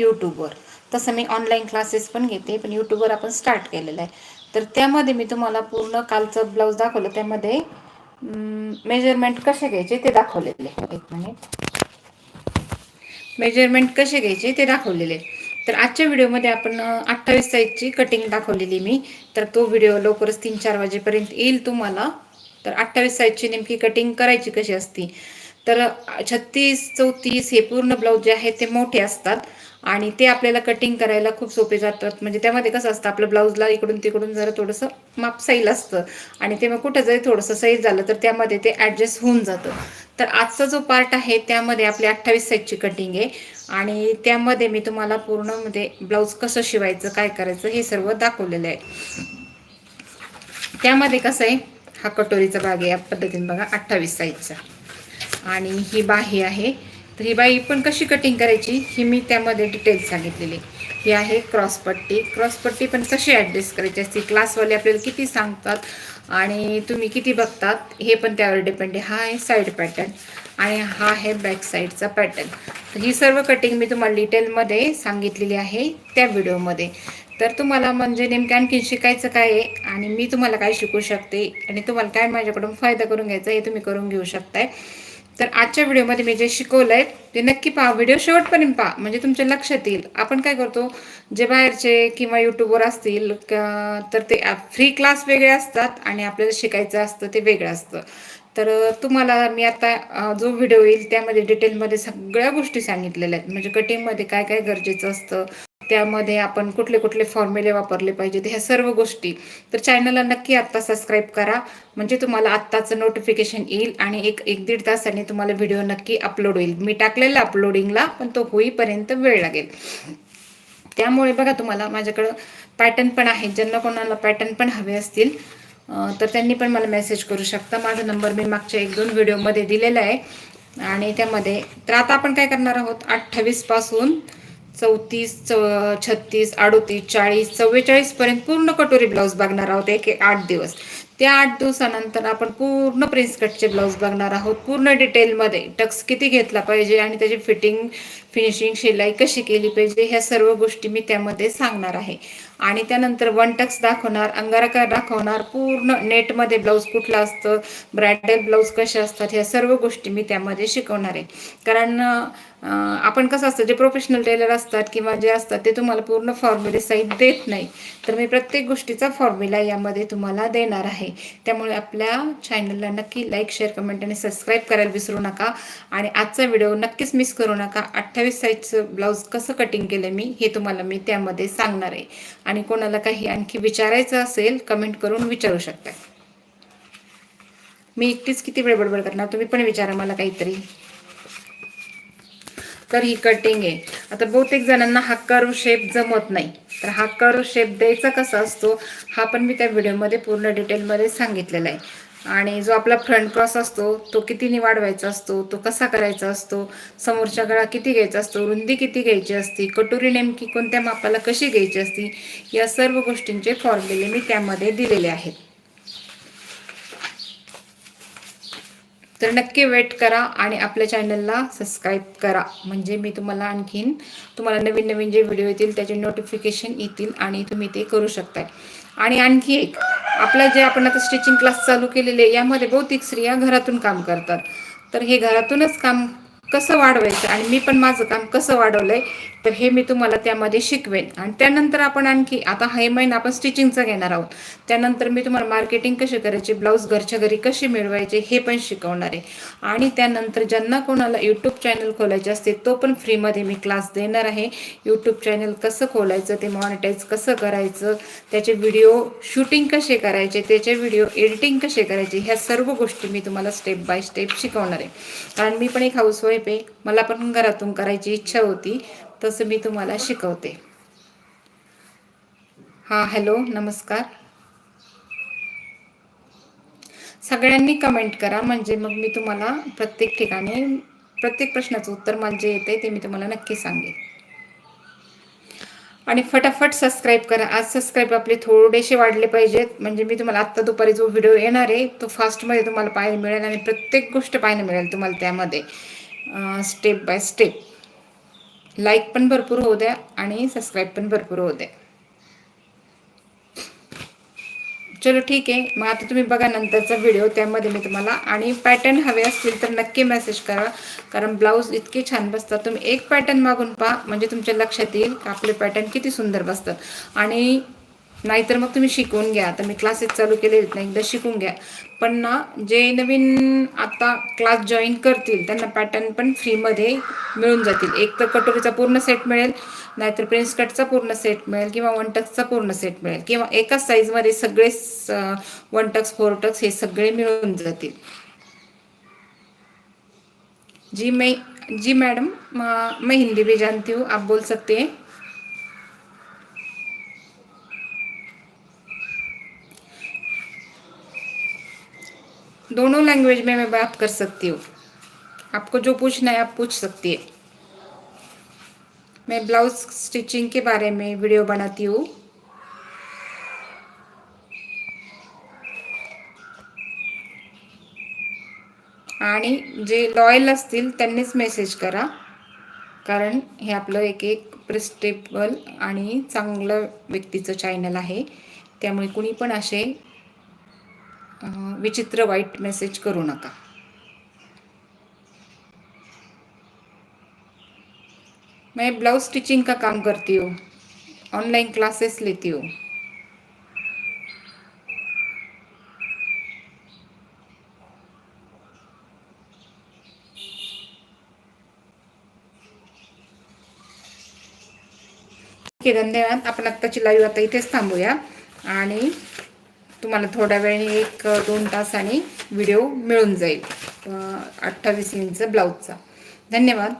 यूट्यूबवर. तसं मी online classes पण घेते पण यूट्यूबवर आपण स्टार्ट केलेलं आहे. तर त्यामध्ये मी तुम्हाला पूर्ण कालचं ब्लाऊज दाखवलं त्यामध्ये मेजरमेंट कसे घ्यायचे ते दाखवलेले. एक मिनिट मेजरमेंट कसे घ्यायचे ते दाखवलेले. तर आजच्या व्हिडिओमध्ये आपण अठ्ठावीस साईजची कटिंग दाखवलेली मी. तर तो व्हिडिओ लवकरच तीन चार वाजेपर्यंत येईल तुम्हाला. तर अठ्ठावीस साईजची नेमकी कटिंग करायची कशी असती? तर छत्तीस चौतीस हे पूर्ण ब्लाऊज जे आहेत ते मोठे असतात. आणि ते आपल्याला कटिंग करायला खूप सोपे जातात. म्हणजे त्यामध्ये कसं असतं आपलं ब्लाऊजला इकडून तिकडून जरा थोडंसं माप सैल असतं. आणि ते मग कुठं जरी थोडंसं सैल झालं तर त्यामध्ये ते ॲडजस्ट होऊन जातं. तर आजचा जो पार्ट आहे त्यामध्ये आपली अठ्ठावीस साईजची कटिंग आहे. आणि त्यामध्ये मी तुम्हाला पूर्ण म्हणजे ब्लाऊज कसं शिवायचं काय करायचं हे सर्व दाखवलेलं आहे. त्यामध्ये कसं आहे हा कटोरीचा भाग आहे या पद्धतीने बघा अठ्ठावीस साईजचा आणि ही बाही आहे. तर ही बाई पण कशी कटिंग करायची ही मी त्यामध्ये डिटेल्स सांगितलेली. ही आहे क्रॉसपट्टी क्रॉसपट्टी पण कशी ॲडजस्ट करायची असते? क्लासवाले आपल्याला किती सांगतात आणि तुम्ही किती बघतात हे पण त्यावर डिपेंड आहे. हा आहे साईड पॅटर्न आणि हा आहे बॅक साईडचा पॅटर्न तर ही सर्व कटिंग मी तुम्हाला डिटेलमध्ये सांगितलेली आहे त्या व्हिडिओमध्ये तर तुम्हाला म्हणजे नेमकं आणखी शिकायचं काय आहे आणि मी तुम्हाला काय शिकू शकते आणि तुम्हाला काय माझ्याकडून फायदा करून घ्यायचा हे तुम्ही करून घेऊ शकताय. तर आजच्या व्हिडिओमध्ये मी जे शिकवलं आहे ते नक्की पहा. व्हिडिओ शेवटपर्यंत पहा. म्हणजे तुमच्या लक्षात येईल. आपण काय करतो जे बाहेरचे किंवा यूट्यूबवर असतील तर ते फ्री क्लास वेगळे असतात आणि आपल्याला शिकायचं असतं ते वेगळं असतं. तर तुम्हाला मी आता जो व्हिडिओ येईल त्यामध्ये डिटेलमध्ये सगळ्या गोष्टी सांगितलेल्या आहेत. म्हणजे कटिंगमध्ये काय काय गरजेचं असतं? त्यामध्ये आपण कुठले कुठले फॉर्म्युले वापरले पाहिजेत ह्या सर्व गोष्टी. तर चॅनलला नक्की आत्ता सबस्क्राईब करा. म्हणजे तुम्हाला आत्ताचं नोटिफिकेशन येईल आणि एक एक दीड तासाने तुम्हाला व्हिडिओ नक्की अपलोड होईल. मी टाकलेला अपलोडिंगला पण तो होईपर्यंत वेळ लागेल. त्यामुळे बघा तुम्हाला माझ्याकडं पॅटर्न पण आहे. ज्यांना कोणाला पॅटर्न पण हवे असतील तर त्यांनी पण मला मेसेज करू शकता. माझा नंबर मी मागच्या एक दोन व्हिडिओमध्ये दिलेला आहे. आणि त्यामध्ये तर आता आपण काय करणार आहोत? अठ्ठावीसपासून चौतीस चौ छत्तीस अडोतीस चाळीस चव्वेचाळीसपर्यंत पूर्ण कटोरी ब्लाऊज बघणार आहोत. एक आठ दिवस. त्या आठ दिवसानंतर आपण पूर्ण प्रिन्स कटचे ब्लाऊज बघणार आहोत. पूर्ण डिटेलमध्ये टक्स किती घेतला पाहिजे आणि त्याची फिटिंग फिनिशिंग शिलाई कशी केली पाहिजे ह्या सर्व गोष्टी मी त्यामध्ये सांगणार आहे. आणि त्यानंतर वन टक्स दाखवणार अंगारकार दाखवणार पूर्ण नेटमध्ये ब्लाऊज कुठला असतं ब्रायडल ब्लाऊज कसे असतात ह्या सर्व गोष्टी मी त्यामध्ये शिकवणार आहे. कारण आपण कसं असतं जे प्रोफेशनल टेलर असतात किंवा जे असतात ते तुम्हाला पूर्ण फॉर्म्युले साईट देत नाही. तर मी प्रत्येक गोष्टीचा फॉर्म्युला यामध्ये तुम्हाला देणार आहे. त्यामुळे आपल्या चॅनलला नक्की लाईक शेअर कमेंट आणि सबस्क्राईब करायला विसरू नका. आणि आजचा व्हिडिओ नक्कीच मिस करू नका. अठ्ठावीस साईजचं ब्लाऊज कसं कटिंग केलं मी हे तुम्हाला मी त्यामध्ये सांगणार आहे. आणि कोणाला काही आणखी विचारायचं असेल कमेंट करून विचारू शकता. मी एकटीच किती वेळ बडबड करणार? तुम्ही पण विचारा मला काहीतरी. तर ही कटिंग आहे. आता बहुतेक जणांना हा कर्व शेप जमत नाही. तर हा कर्व शेप द्यायचा कसा असतो हा पण मी त्या व्हिडिओमध्ये पूर्ण डिटेलमध्ये सांगितलेला आहे. आणि जो आपला फ्रंट क्रॉस असतो तो कितीने वाढवायचा असतो तो कसा करायचा असतो समोरच्या गळा किती घ्यायचा असतो रुंदी किती घ्यायची असती कटोरी नेमकी कोणत्या मापाला कशी घ्यायची असती या सर्व गोष्टींचे फॉर्म्युले मी त्यामध्ये दिलेले आहेत. तर नक्की वेट करा आणि आपल्या चॅनलला सबस्क्राईब करा. म्हणजे मी तुम्हाला आणखीन तुम्हाला नवीन नवीन जे व्हिडिओ येतील त्याचे नोटिफिकेशन येतील आणि तुम्ही ते करू शकताय. आणि आणखी एक आपलं जे आपण आता स्टिचिंग क्लास चालू केलेले यामध्ये बहुतेक स्त्रिया घरातून काम करतात. तर हे घरातूनच काम कसं वाढवायचं आणि मी पण माझं काम कसं वाढवलंय तर हे मी तुम्हाला त्यामध्ये शिकवेन. आणि त्यानंतर आपण आणखी आता हे महिना आपण स्टिचिंगचं घेणार आहोत. त्यानंतर मी तुम्हाला मार्केटिंग कशी करायची ब्लाऊज घरच्या घरी कशी मिळवायचे हे पण शिकवणार आहे. आणि त्यानंतर ज्यांना कोणाला यूट्यूब चॅनल खोलायचे असते तो पण फ्रीमध्ये मी क्लास देणार आहे. यूट्यूब चॅनल कसं खोलायचं ते मॉनिटाईज कसं करायचं त्याचे व्हिडिओ शूटिंग कसे करायचे त्याचे व्हिडिओ एडिटिंग कसे करायचे ह्या सर्व गोष्टी मी तुम्हाला स्टेप बाय स्टेप शिकवणार आहे. कारण मी पण एक हाऊसवाईफ आहे मला पण घरातून करायची इच्छा होती. तसं मी तुम्हाला शिकवते. हां हॅलो नमस्कार. सगळ्यांनी कमेंट करा म्हणजे मग मी तुम्हाला प्रत्येक ठिकाणी प्रत्येक प्रश्नाचं उत्तर मला जे येते ते मी तुम्हाला नक्की सांगेन. आणि फटाफट सबस्क्राईब करा. आज सबस्क्राईब आपले थोडेसे वाढले पाहिजेत. म्हणजे मी तुम्हाला आत्ता दुपारी जो व्हिडिओ येणार आहे तो फास्टमध्ये तुम्हाला पाहायला मिळेल आणि प्रत्येक गोष्ट पाहायला मिळेल तुम्हाला त्यामध्ये. स्टेप बाय स्टेप लाईक पण भरपूर होऊ द्या आणि सबस्क्राईब पण भरपूर होऊ द्या. चलो ठीक आहे. मग आता तुम्ही बघा नंतरचा व्हिडिओ त्यामध्ये मी तुम्हाला आणि पॅटर्न हवे असतील तर नक्की मेसेज करा. कारण ब्लाऊज इतके छान बसतात. तुम्ही एक पॅटर्न मागून पहा. म्हणजे तुमच्या लक्षात येईल आपले पॅटर्न किती सुंदर बसतात. आणि नाहीतर मग तुम्ही शिकवून घ्या. आता मी क्लासेस चालू केले आहेत ना एकदा शिकून घ्या. पण ना जे नवीन आता क्लास जॉईन करतील त्यांना पॅटर्न पण फ्रीमध्ये मिळून जातील. एक तर कटोरीचा पूर्ण सेट मिळेल नाहीतर प्रिन्स कटचा पूर्ण सेट मिळेल किंवा वन टक्सचा पूर्ण सेट मिळेल किंवा एकाच साईजमध्ये सगळे वन टक्स फोर टक्स हे सगळे मिळून जातील. जी मैं जी मैडम मैं हिंदी भी जानती हूँ हो, आप बोल सकते हैं? दोनों लैंग्वेज में मैं बात कर सकती हूँ। आपको जो पूछना है आप पूछ सकती है। मैं ब्लाउज स्टिचिंग के बारे में वीडियो बनाती हूँ। आणि जे लॉयल असतील त्यांनीच मेसेज करा. कारण हे आपलं एक एक प्रिस्टेबल आणि चांगलं व्यक्तीचं चॅनल आहे. त्यामुळे कुणी पण असे विचित्र वाईट मेसेज करू नका. मैं ब्लाउज स्टिचिंग का काम करती हूँ. ऑनलाइन क्लासेस लेती हूँ. ठीक आहे धन्यवाद. आपण आत्ताची लाईव्ह आता इथेच थांबूया. आणि तुम्हाला थोड्या वेळाने एक दोन तासाने व्हिडिओ मिळून जाईल. अठ्ठावीस इंच ब्लाऊजचा. धन्यवाद.